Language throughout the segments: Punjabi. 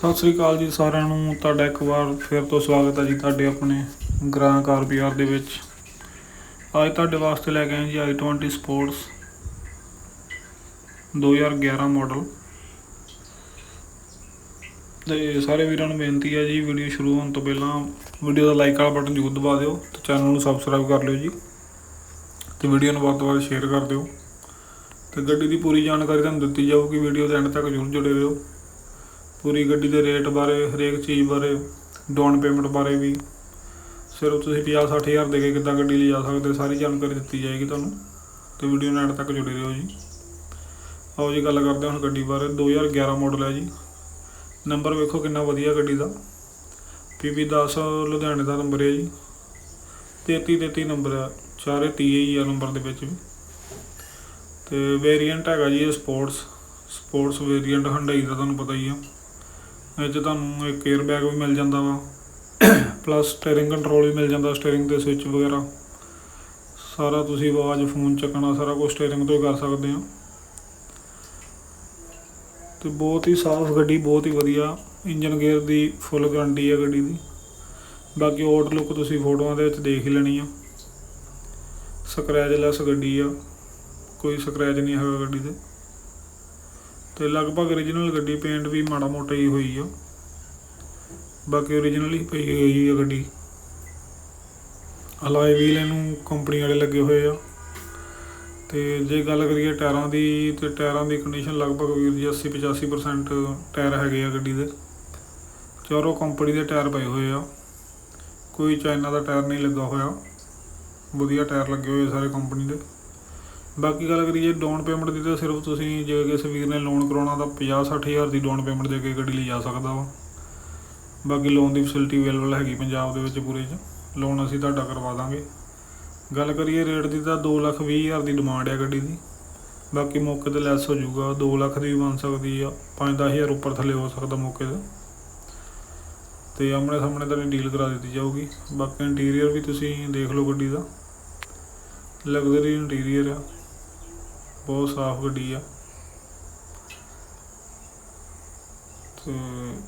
ਸਤਿ ਸ੍ਰੀ ਅਕਾਲ ਜੀ ਸਾਰਿਆਂ ਨੂੰ। ਤੁਹਾਡਾ ਇੱਕ ਵਾਰ ਫਿਰ ਤੋਂ ਸਵਾਗਤ ਹੈ ਜੀ ਤੁਹਾਡੇ ਆਪਣੇ ਗ੍ਰਾਂ ਕਾਰ ਬਾਜ਼ਾਰ ਦੇ ਵਿੱਚ। ਅੱਜ ਤੁਹਾਡੇ ਵਾਸਤੇ ਲੈ ਕੇ ਆਏ ਜੀ i20 ਸਪੋਰਟਸ 2011 ਮਾਡਲ ਤੇ ਸਾਰੇ ਵੀਰਾਂ ਨੂੰ ਬੇਨਤੀ ਹੈ ਜੀ ਵੀਡੀਓ ਸ਼ੁਰੂ ਹੋਣ ਤੋਂ ਪਹਿਲਾਂ ਵੀਡੀਓ ਦਾ ਲਾਈਕ ਵਾਲਾ ਬਟਨ ਜ਼ਰੂਰ ਦਬਾ ਦਿਓ ਤੇ ਚੈਨਲ ਨੂੰ ਸਬਸਕ੍ਰਾਈਬ ਕਰ ਲਿਓ ਜੀ। ਤੇ ਵੀਡੀਓ ਨੂੰ ਵੱਧ ਤੋਂ ਵੱਧ ਸ਼ੇਅਰ ਕਰ ਦਿਓ। ਤੇ ਗੱਡੀ ਦੀ ਪੂਰੀ ਜਾਣਕਾਰੀ ਤੁਹਾਨੂੰ ਦਿੱਤੀ ਜਾਊਗੀ ਵੀਡੀਓ ਦੇ ਐਂਡ ਤੱਕ ਜ਼ਰੂਰ ਜੁੜੇ ਰਹੋ। ਪੂਰੀ ਗੱਡੀ ਦੇ ਰੇਟ ਬਾਰੇ, ਹਰੇਕ ਚੀਜ਼ ਬਾਰੇ ਡਾਊਨ ਪੇਮੈਂਟ ਬਾਰੇ ਵੀ। ਸਿਰਫ ਤੁਸੀਂ 50 60 ਹਜ਼ਾਰ ਦੇ ਕੇ ਕਿੱਦਾਂ ਗੱਡੀ ਲਿਜਾ ਸਕਦੇ, ਸਾਰੀ ਜਾਣਕਾਰੀ ਦਿੱਤੀ ਜਾਏਗੀ ਤੁਹਾਨੂੰ। ਤੇ ਵੀਡੀਓ ਨਾਲ ਤੱਕ ਜੁੜੇ ਰਹੋ ਜੀ। ਆਓ ਜੀ, ਗੱਲ ਕਰਦੇ ਹਾਂ ਹੁਣ ਗੱਡੀ ਬਾਰੇ। 2011 ਮਾਡਲ ਹੈ ਜੀ। ਨੰਬਰ ਵੇਖੋ ਕਿੰਨਾ ਵਧੀਆ ਗੱਡੀ ਦਾ। PB10 ਲੁਧਿਆਣੇ ਦਾ ਨੰਬਰ ਹੈ ਜੀ। 33 33 ਨੰਬਰ ਹੈ ਚਾਰੇ 30 ਹੀ ਆ ਨੰਬਰ ਦੇ ਵਿੱਚ ਵੀ। ਤੇ ਵੇਰੀਐਂਟ ਹੈਗਾ ਜੀ ਇਹ ਸਪੋਰਟਸ ਸਪੋਰਟਸ ਵੇਰੀਐਂਟ ਹੰਡਾਈ ਦਾ ਤੁਹਾਨੂੰ ਪਤਾ ਹੀ ਆ। ਇਹ 'ਚ ਤੁਹਾਨੂੰ ਇੱਕ 에ਅਰ ਬੈਗ ਵੀ ਮਿਲ ਜਾਂਦਾ ਵਾ। ਪਲੱਸ ਸਟੀਅਰਿੰਗ ਕੰਟਰੋਲ ਵੀ ਮਿਲ ਜਾਂਦਾ ਸਟੀਅਰਿੰਗ ਦੇ ਸਵਿੱਚ ਵਗੈਰਾ। ਸਾਰਾ ਤੁਸੀਂ ਆਵਾਜ਼ ਫੋਨ ਚੱਕਣਾ, ਸਾਰਾ ਕੁਝ ਸਟੀਅਰਿੰਗ ਤੋਂ ਹੀ ਕਰ ਸਕਦੇ ਆ ਤੇ ਬਹੁਤ ਹੀ ਸਾਫ਼ ਗੱਡੀ, ਬਹੁਤ ਹੀ ਵਧੀਆ। ਇੰਜਨ ਗੇਅਰ ਦੀ ਫੁੱਲ ਗਾਰੰਟੀ ਹੈ ਗੱਡੀ ਦੀ। ਬਾਕੀ ਆਊਟਲੁੱਕ ਤੁਸੀਂ ਫੋਟੋਆਂ ਦੇ ਵਿੱਚ ਦੇਖ ਹੀ ਲੈਣੀ ਆ। ਸਕ੍ਰੈਚਲੈਸ ਗੱਡੀ ਆ। ਕੋਈ ਸਕ੍ਰੈਚ ਨਹੀਂ ਹੈਗਾ ਗੱਡੀ ਤੇ। ਤੇ ਲਗਭਗ origignal ਗੱਡੀ ਪੇਂਟ ਵੀ ਮਾੜਾ ਮੋਟਾ ਹੀ ਹੋਈ ਆ। ਬਾਕੀ origignal ਹੀ ਪਈ ਹੋਈ ਆ ਗੱਡੀ। ਅਲਾਈ ਵੀਲ ਇਹਨੂੰ ਕੰਪਨੀ ਵਾਲੇ ਲੱਗੇ ਹੋਏ ਆ। ਤੇ ਜੇ ਗੱਲ ਕਰੀਏ ਟਾਇਰਾਂ ਦੀ, ਤੇ ਟਾਇਰਾਂ ਦੀ ਕੰਡੀਸ਼ਨ ਲਗਭਗ ਵੀਰ ਜੀ 80 85% ਟਾਇਰ ਹੈਗੇ ਆ ਗੱਡੀ ਦੇ। ਚਾਰੋਂ ਕੰਪਨੀ ਦੇ ਟਾਇਰ ਪਏ ਹੋਏ ਆ। ਕੋਈ ਚਾਈਨਾ ਦਾ ਟਾਇਰ ਨਹੀਂ ਲੱਗਾ ਹੋਇਆ। ਵਧੀਆ ਟਾਇਰ ਲੱਗੇ ਹੋਏ ਸਾਰੇ ਕੰਪਨੀ ਦੇ। ਬਾਕੀ ਗੱਲ ਕਰੀਏ ਡਾਊਨ ਪੇਮੈਂਟ ਦੀ ਤਾਂ ਸਿਰਫ ਤੁਸੀਂ ਜੇ ਕਿਸੇ ਵੀਰ ਨੇ ਲੋਨ ਕਰਾਉਣਾ ਤਾਂ 50 60 ਹਜ਼ਾਰ ਦੀ ਡਾਊਨ ਪੇਮੈਂਟ ਦੇ ਕੇ ਗੱਡੀ ਲਈ ਜਾ ਸਕਦਾ ਵਾ। ਬਾਕੀ ਲੋਨ ਦੀ ਫੈਸਿਲਿਟੀ ਅਵੇਲੇਬਲ ਹੈਗੀ ਪੰਜਾਬ ਦੇ ਵਿੱਚ ਪੂਰੇ 'ਚ। ਲੋਨ ਅਸੀਂ ਤੁਹਾਡਾ ਕਰਵਾ ਦਾਂਗੇ। ਗੱਲ ਕਰੀਏ ਰੇਟ ਦੀ ਤਾਂ 2 ਲੱਖ 20 ਹਜ਼ਾਰ ਦੀ ਡਿਮਾਂਡ ਹੈ ਗੱਡੀ ਦੀ। ਬਾਕੀ ਮੌਕੇ ਤੇ ਲੈਸ ਹੋ ਜਾਊਗਾ। 2 ਲੱਖ ਦੀ ਵੀ ਬਣ ਸਕਦੀ ਆ। 5-10 ਹਜ਼ਾਰ ਉੱਪਰ ਥੱਲੇ ਹੋ ਸਕਦਾ ਮੌਕੇ ਤੇ। ਤੇ ਆਮਣੇ ਸਾਹਮਣੇ ਤਾਂ ਡੀਲ ਕਰਾ ਦਿੱਤੀ ਜਾਊਗੀ। ਬਾਕੀ ਇੰਟੀਰੀਅਰ ਵੀ ਤੁਸੀਂ ਦੇਖ ਲਓ ਗੱਡੀ ਦਾ। ਲਗਜ਼ਰੀ ਇੰਟੀਰੀਅਰ ਆ। ਬਹੁਤ ਸਾਫ਼ ਗੱਡੀ ਆ। ਤੇ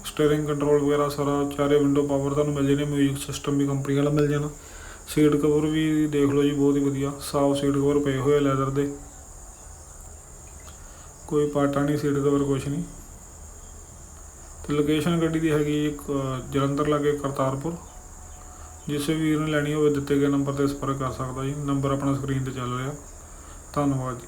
ਸਟੀਅਰਿੰਗ ਕੰਟਰੋਲ ਵਗੈਰਾ ਸਾਰਾ ਚਾਰੇ ਵਿੰਡੋ ਪਾਵਰ ਤੁਹਾਨੂੰ ਮਿਲ ਜਾਣੇ ਮਿਊਜ਼ਿਕ ਸਿਸਟਮ ਵੀ ਕੰਪਨੀ ਵਾਲਾ ਮਿਲ ਜਾਣਾ। ਸੀਟ ਕਵਰ ਵੀ ਦੇਖ ਲਓ ਜੀ, ਬਹੁਤ ਹੀ ਵਧੀਆ, ਸਾਫ਼ ਸੀਟ ਕਵਰ ਪਏ ਹੋਏ ਲੈਦਰ ਦੇ। ਕੋਈ ਪਾਟਾ ਨਹੀਂ ਸੀਟ ਕਵਰ ਕੁਛ ਨਹੀਂ। ਤੇ ਲੋਕੇਸ਼ਨ ਗੱਡੀ ਦੀ ਹੈਗੀ ਇੱਕ ਜਲੰਧਰ ਲਾਗੇ ਕਰਤਾਰਪੁਰ। ਜਿਸ ਵੀਰ ਨੇ ਲੈਣੀ ਹੋਵੇ, ਦਿੱਤੇ ਗਏ ਨੰਬਰ ਤੇ ਸੰਪਰਕ ਕਰ ਸਕਦਾ ਜੀ। ਨੰਬਰ ਆਪਣਾ ਸਕਰੀਨ ਤੇ ਚੱਲ ਰਿਹਾ। ਧੰਨਵਾਦ ਜੀ।